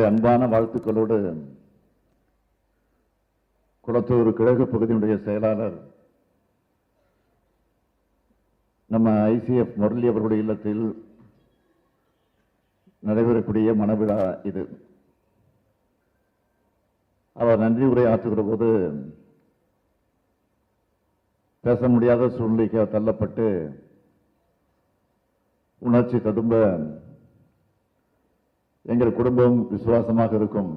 என்னுடைய அன்பான வாழ்த்துக்களோடு குளத்தூர் கிழக்கு பகுதியினுடைய செயலாளர் நம்ம ஐசிஎஃப் முரளி அவர்களுடைய இல்லத்தில் நடைபெறக்கூடிய மனவிழா இது. அவர் நன்றி உரை ஆற்றுகிற போது பேச முடியாத சூழ்நிலைக்கு தள்ளப்பட்டு உணர்ச்சி ததும்ப எங்கள் குடும்பம் விசுவாசமாக இருக்கும்.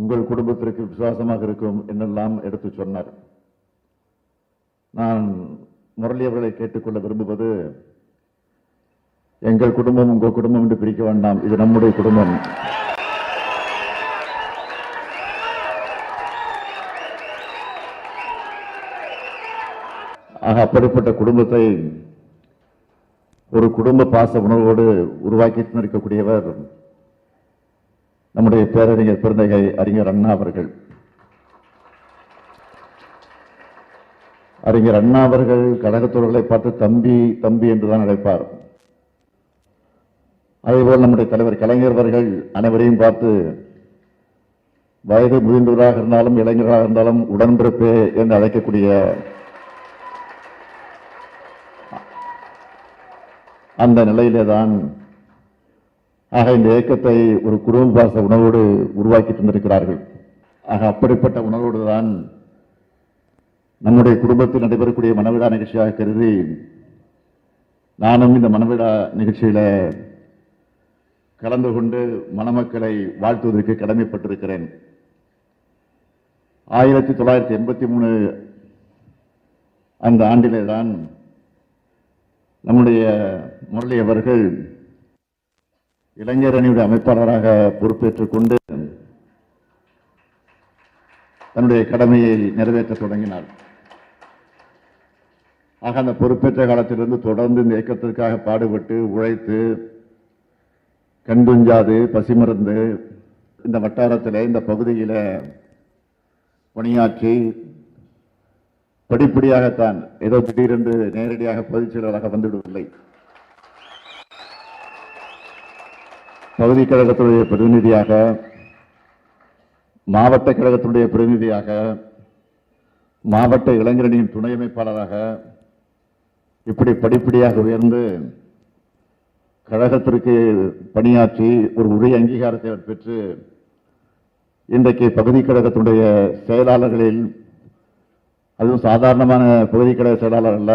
உங்கள் குடும்பத்திற்கு விசுவாசமாக இருக்கும் என்னெல்லாம் எடுத்து சொன்னார். நான் முரளி அவர்களை கேட்டுக்கொள்ள விரும்புவது எங்கள் குடும்பம் உங்கள் குடும்பம் என்று பிரிக்க வேண்டாம். இது நம்முடைய குடும்பம். ஆக அப்படிப்பட்ட குடும்பத்தை ஒரு குடும்ப பாச உணர்வோடு உருவாக்கி இருக்கக்கூடியவர் நம்முடைய பேரறிஞர் பெருந்தகை அறிஞர் அண்ணா அவர்கள். அறிஞர் அண்ணா அவர்கள் கழகத்தோழர்களை பார்த்து தம்பி தம்பி என்றுதான் அழைப்பார். அதேபோல் நம்முடைய தலைவர் கலைஞர் அவர்கள் அனைவரையும் பார்த்து வயது முதிர்ந்தவராக இருந்தாலும் இளைஞராக இருந்தாலும் உடன்பிறப்பே என்று அழைக்கக்கூடிய அந்த நிலையிலே தான் ஆக இந்த இயக்கத்தை ஒரு குடும்ப பாச உருவாக்கி தந்திருக்கிறார்கள். ஆக அப்படிப்பட்ட உணவோடு தான் நம்முடைய குடும்பத்தில் நடைபெறக்கூடிய மனவிழா நிகழ்ச்சியாக கருதி நானும் இந்த மனவிழா நிகழ்ச்சியில் கலந்து கொண்டு மணமக்களை வாழ்த்துவதற்கு கடமைப்பட்டிருக்கிறேன். ஆயிரத்தி தொள்ளாயிரத்தி எண்பத்தி மூணு அந்த ஆண்டிலே தான் நம்முடைய முரளி அவர்கள் இளைஞர் அணியுடைய அமைப்பாளராக பொறுப்பேற்றுக் கொண்டு தன்னுடைய கடமையை நிறைவேற்ற தொடங்கினார். ஆக அந்த பொறுப்பேற்ற காலத்திலிருந்து தொடர்ந்து இந்த இயக்கத்திற்காக பாடுபட்டு உழைத்து கண்துஞ்சாது பசிமருந்து இந்த வட்டாரத்தில் இந்த பகுதியில் பணியாற்றி படிப்படியாகத்தான். ஏதோ திடீரென்று நேரடியாக பொதுச் செயலராக வந்துவிடவில்லை. பகுதி கழகத்துடைய பிரதிநிதியாக மாவட்ட கழகத்தினுடைய பிரதிநிதியாக மாவட்ட இளைஞரணியின் துணை அமைப்பாளராக இப்படி படிப்படியாக உயர்ந்து கழகத்திற்கு பணியாற்றி ஒரு உரிய அங்கீகாரத்தை பெற்று இன்றைக்கு பகுதி கழகத்தினுடைய செயலாளர்களில் அதுவும் சாதாரணமான பகுதி கழக செயலாளர் அல்ல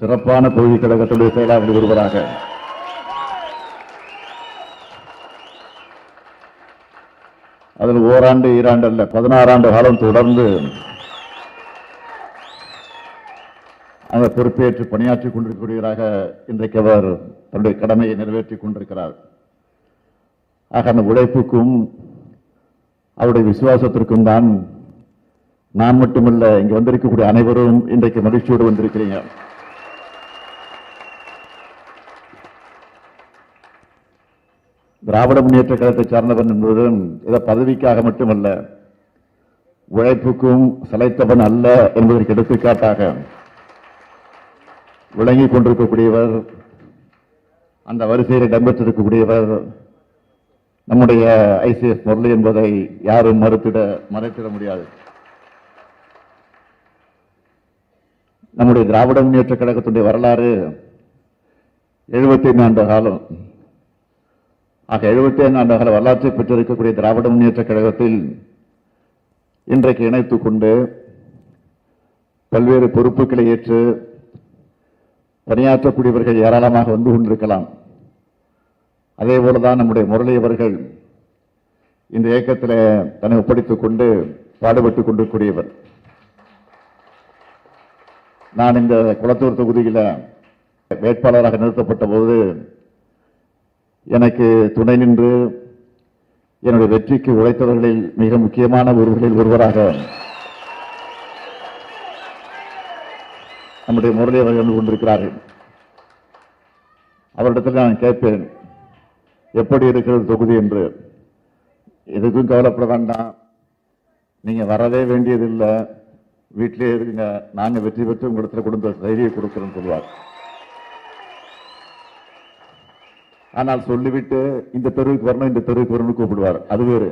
சிறப்பான பகுதி கழகத்துடைய செயலாளர் ஒருவராக. அதில் ஓராண்டு ஈராண்டு அல்ல பதினாறாண்டு காலம் தொடர்ந்து அந்த பொறுப்பேற்று பணியாற்றிக் கொண்டிருக்கக்கூடியவராக இன்றைக்கு அவர் தன்னுடைய கடமையை நிறைவேற்றிக் கொண்டிருக்கிறார். ஆக அந்த உழைப்புக்கும் அவருடைய விசுவாசத்திற்கும் தான் நான் மட்டுமல்ல இங்க வந்திருக்கக்கூடிய அனைவரும் இன்றைக்கு மகிழ்ச்சியோடு வந்திருக்கிறீங்க. திராவிட முன்னேற்ற கழகத்தை சார்ந்தவன் என்பதும் இதை பதவிக்காக மட்டுமல்ல உழைப்புக்கும் சலைத்தவன் அல்ல என்பதற்கு எடுத்துக்காட்டாக விளங்கிக் கொண்டிருக்கக்கூடியவர் அந்த வரிசையில் இடம்பெற்றிருக்கக்கூடியவர் நம்முடைய ஐசிஎஸ் முரளி என்பதை யாரும் மறுத்திட மறைத்திட முடியாது. நம்முடைய திராவிட முன்னேற்ற கழகத்துடைய வரலாறு எழுபத்தி ஆண்டு காலம். ஆக எழுபத்தி ஆண்டு கால வரலாற்றை பெற்றிருக்கக்கூடிய திராவிட முன்னேற்ற கழகத்தில் இன்றைக்கு இணைத்து கொண்டு பல்வேறு பொறுப்புகளை ஏற்று பணியாற்றக்கூடியவர்கள் ஏராளமாக வந்து கொண்டிருக்கலாம். அதே போலதான் நம்முடைய முரளி அவர்கள் இந்த இயக்கத்தில் தன்னை ஒப்படைத்துக் கொண்டு பாடுபட்டுக் கொண்டிருக்கூடியவர் நான் இந்த குளத்தூர் தொகுதியில் வேட்பாளராக நிறுத்தப்பட்ட போது எனக்கு துணை நின்று என்னுடைய வெற்றிக்கு உழைத்தவர்களில் மிக முக்கியமான ஒருவர்களில் ஒருவராக நம்முடைய முரளி அவர்கள் கொண்டிருக்கிறார்கள். அவரிடத்தில் நான் கேட்பேன் எப்படி இருக்கிறது தொகுதி? என்று. எதுக்கும் கவலைப்பட வேண்டாம். நீங்கள் வரவே வேண்டியதில்லை. வீட்டிலே இருங்க. நாங்க வெற்றி பெற்று உங்களிடத்துல கொடுத்த தைரியம் கொடுக்குறோம்னு சொல்லுவார். ஆனால் சொல்லிவிட்டு இந்த தெருவுக்கு வரணும் இந்த தெருவுக்கு வரணும்னு கூப்பிடுவார். அது வேறு.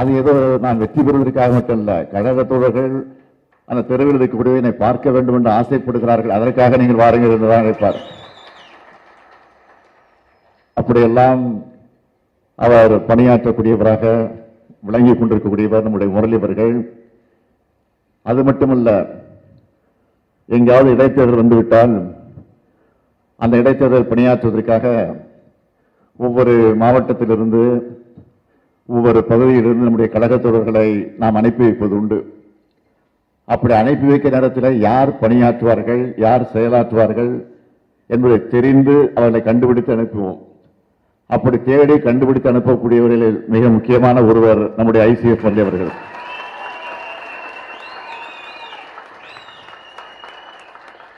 அது ஏதோ நான் வெற்றி பெறுவதற்காக மட்டும் இல்ல கழக தோழர்கள் அந்த தெருவில் இருக்கக்கூடிய என்னை பார்க்க வேண்டும் என்று ஆசைப்படுகிறார்கள். அதற்காக நீங்கள் வாருங்கள் என்றுதான் நினைப்பார். அப்படியெல்லாம் அவர் பணியாற்றக்கூடியவராக விளங்கிக் கொண்டிருக்கக்கூடியவர் நம்முடைய முரளி அவர்கள். அது மட்டுமல்ல எங்கேயாவது இடைத்தேர்தல் வந்துவிட்டால் அந்த இடைத்தேர்தல் பணியாற்றுவதற்காக ஒவ்வொரு மாவட்டத்திலிருந்து ஒவ்வொரு பகுதியிலிருந்து நம்முடைய கழகத்தோழர்களை நாம் அனுப்பி வைப்பது உண்டு. அப்படி அனுப்பி வைக்க நேரத்தில் யார் பணியாற்றுவார்கள் யார் செயலாற்றுவார்கள் என்பதை தெரிந்து அவர்களை கண்டுபிடித்து அனுப்புவோம். அப்படி தேடி கண்டுபிடித்து அனுப்பக்கூடியவர்களில் மிக முக்கியமான ஒருவர் நம்முடைய ஐசிஎஸ் மல்லி அவர்கள்.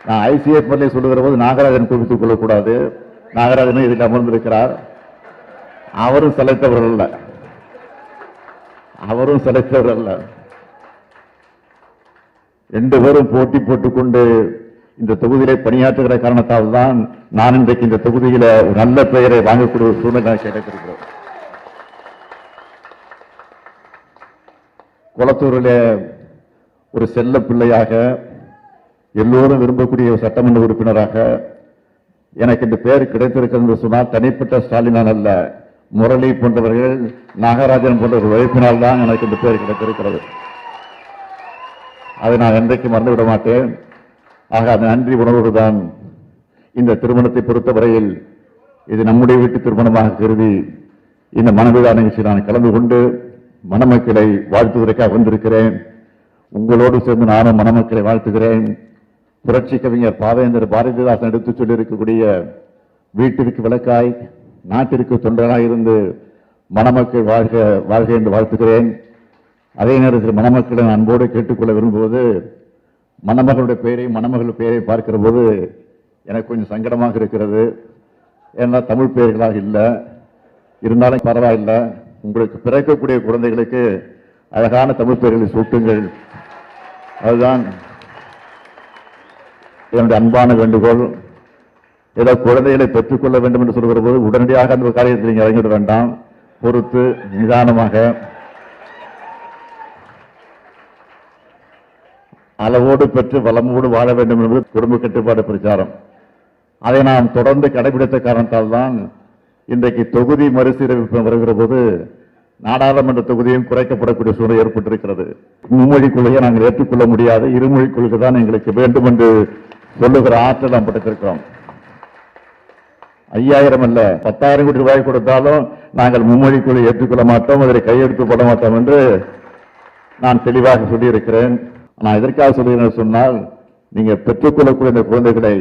நான் ஐசிஎஸ் மல்லி சொல்லுகிற போது நாகராஜன் குறித்துக் கொள்ளக்கூடாது. நாகராஜனும் இதில் அமர்ந்திருக்கிறார். அவரும் செலக்டவர் அல்ல. அவரும் செலக்டவர் அல்ல. ரெண்டு பேரும் போட்டி போட்டுக்கொண்டு இந்த தொகுதியிலே பணியாற்றுகிற காரணத்தால் தான் நான் இன்றைக்கு இந்த தொகுதியில ஒரு நல்ல பெயரை வாங்கக்கூடிய ஒரு சூழ்நிலை கிடைத்திருக்கிறோம் குளத்தூரிலே ஒரு செல்ல பிள்ளையாக எல்லோரும் விரும்பக்கூடிய ஒரு சட்டமன்ற உறுப்பினராக எனக்கு இந்த பெயர் கிடைத்திருக்கிறது என்று சொன்னால் தனிப்பட்ட ஸ்டாலினால் அல்ல முரளி போன்றவர்கள் நாகராஜன் போன்ற ஒரு உழைப்பினால் தான் எனக்கு இந்த பெயர் கிடைத்திருக்கிறது. அதை நான் என்றைக்கு மறந்துவிட மாட்டேன். ஆக அந்த நன்றி உணர்வோடு தான் இந்த திருமணத்தை பொறுத்தவரையில் இது நம்முடைய வீட்டு திருமணமாக கருதி இந்த மனவிழா நிகழ்ச்சி நான் கலந்து கொண்டு மணமக்களை வாழ்த்துவதற்காக வந்திருக்கிறேன். உங்களோடு சேர்ந்து நானும் மணமக்களை வாழ்த்துகிறேன். புரட்சி கவிஞர் பாவேந்தர் பாரதிதாசன் எடுத்துச் சொல்லியிருக்கக்கூடிய வீட்டிற்கு விளக்காய் நாட்டிற்கு தொண்டராக இருந்து மணமக்கள் வாழ்க வாழ்க என்று வாழ்த்துகிறேன். அதே நேரத்தில் மணமக்களை அன்போடு கேட்டுக்கொள்ள விரும்புவது மணமகளுடைய பெயரை மணமகள் பெயரை பார்க்கிற போது எனக்கு கொஞ்சம் சங்கடமாக இருக்கிறது. ஏன்னா தமிழ் பெயர்களாக இல்லை. இருந்தாலும் பரவாயில்லை. உங்களுக்கு பிறக்கக்கூடிய குழந்தைகளுக்கு அழகான தமிழ் பெயர்களை சூட்டுங்கள். அதுதான் என்னுடைய அன்பான வேண்டுகோள். ஏதோ குழந்தைகளை பெற்றுக்கொள்ள வேண்டும் என்று சொல்கிற போது உடனடியாக அந்த காரியத்தில் நீங்கள் இறங்கிட வேண்டாம். பொறுத்து நிதானமாக அளவோடு பெற்று வளமோடு வாழ வேண்டும் என்பது குடும்ப கட்டுப்பாடு பிரச்சாரம். அதை நாம் தொடர்ந்து கடைபிடித்த காரணத்தால் தான் இன்றைக்கு தொகுதி மறுசீரமைப்பு வருகிற போது நாடாளுமன்ற தொகுதியும் குறைக்கப்படக்கூடிய சூழல் ஏற்பட்டிருக்கிறது. மும்மொழி கொள்கையை நாங்கள் ஏற்றுக்கொள்ள முடியாது இருமொழி கொள்கை தான் எங்களுக்கு வேண்டும் என்று சொல்லுகிற ஆற்றல் நாம் படைத்திருக்கிறோம். ஐயாயிரம் அல்ல பத்தாயிரம் கோடி ரூபாய் கொடுத்தாலும் நாங்கள் மும்மொழி கொள்கை ஏற்றுக்கொள்ள மாட்டோம் அதில் கையெழுத்து போட மாட்டோம் என்று நான் தெளிவாக சொல்லியிருக்கிறேன். நான் எதற்காக சொல்லுகிறேன் சொன்னால் நீங்கள் பெற்றுக்கொள்ளக்கூடிய இந்த குழந்தைகளை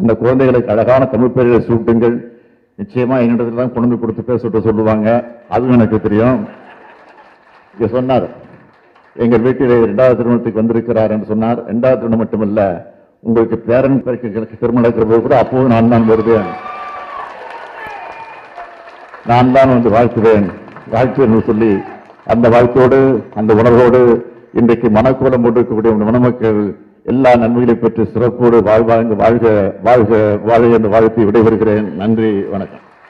அந்த குழந்தைகளுக்கு அழகான தமிழ் பெயர்களை சூட்டுங்கள். நிச்சயமாக என்னிடத்துல தான் கொண்டு கொடுத்து பேர் சொல்லுவாங்க. அதுவும் எனக்கு தெரியும். இங்கே சொன்னார் எங்கள் வீட்டில் ரெண்டாவது திருமணத்துக்கு வந்திருக்கிறார் என்று சொன்னார். ரெண்டாவது திருமணம் மட்டுமல்ல உங்களுக்கு பேரன் பிறகு திருமணம் நடக்கிற போது கூட அப்போது நான் தான் வருவேன். நான் தான் வந்து வாழ்த்துவேன். வாழ்த்து என்று சொல்லி அந்த வாழ்த்தோடு அந்த உணர்வோடு இன்றைக்கு மனக்கோலம் போட்டிருக்கக்கூடிய இந்த மணமக்கள் எல்லா நன்மைகளை பெற்று சிறப்போடு வாழ்வாங்க வாழ்க வாழ்க வாழ என்று வாழ்த்தி விடைபெறுகிறேன். நன்றி வணக்கம்.